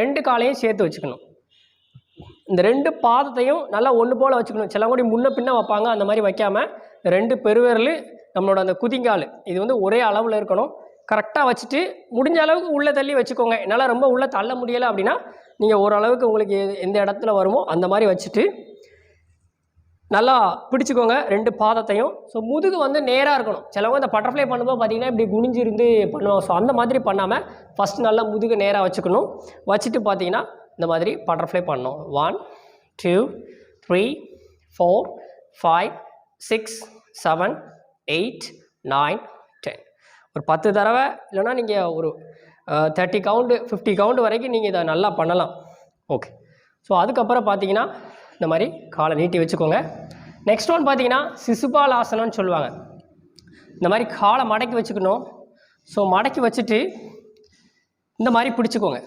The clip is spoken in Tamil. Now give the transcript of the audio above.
ரெண்டு காலையும் சேர்த்து வச்சுக்கணும். இந்த ரெண்டு பாதத்தையும் நல்லா ஒன்று போல் வச்சுக்கணும். சிலங்கூடி முன்ன பின்ன வைப்பாங்க. அந்த மாதிரி வைக்காமல் ரெண்டு பெருவிரல் நம்மளோட அந்த குதிங்கால் இது வந்து ஒரே அளவில் இருக்கணும். கரெக்டாக வச்சுட்டு முடிஞ்ச அளவுக்கு உள்ளே தள்ளி வச்சுக்கோங்க. என்னால் ரொம்ப உள்ளே தள்ள முடியலை அப்படின்னா நீங்கள் ஓரளவுக்கு உங்களுக்கு எந்த இடத்துல வருமோ அந்த மாதிரி வச்சுட்டு நல்லா பிடிச்சிக்கோங்க. ரெண்டு பாதத்தையும். ஸோ முதுகு வந்து நேராக இருக்கணும். சிலவங்க இந்த பட்டர்ஃப்ளை பண்ணும்போது பார்த்தீங்கன்னா இப்படி குனிஞ்சு இருந்து பண்ணுவாங்க. ஸோ அந்த மாதிரி பண்ணாமல் ஃபஸ்ட் நல்லா முதுகு நேராக வச்சுக்கணும். வச்சுட்டு பார்த்தீங்கன்னா இந்த மாதிரி பட்டர்ஃப்ளை பண்ணணும். One two three four five six seven eight nine ten ஒரு பத்து தடவை இல்லைன்னா நீங்கள் ஒரு தேர்ட்டி கவுண்டு ஃபிஃப்டி கவுண்டு வரைக்கும் நீங்கள் இதை நல்லா பண்ணலாம். ஓகே ஸோ அதுக்கப்புறம் பார்த்தீங்கன்னா இந்த மாதிரி காலை நீட்டி வச்சுக்கோங்க. நெக்ஸ்ட் ஒன் பார்த்தீங்கன்னா சிசுபால் ஆசனம்னு சொல்லுவாங்க. இந்த மாதிரி காலை மடக்கி வச்சுக்கணும். ஸோ மடக்கி வச்சுட்டு இந்த மாதிரி பிடிச்சிக்கோங்க.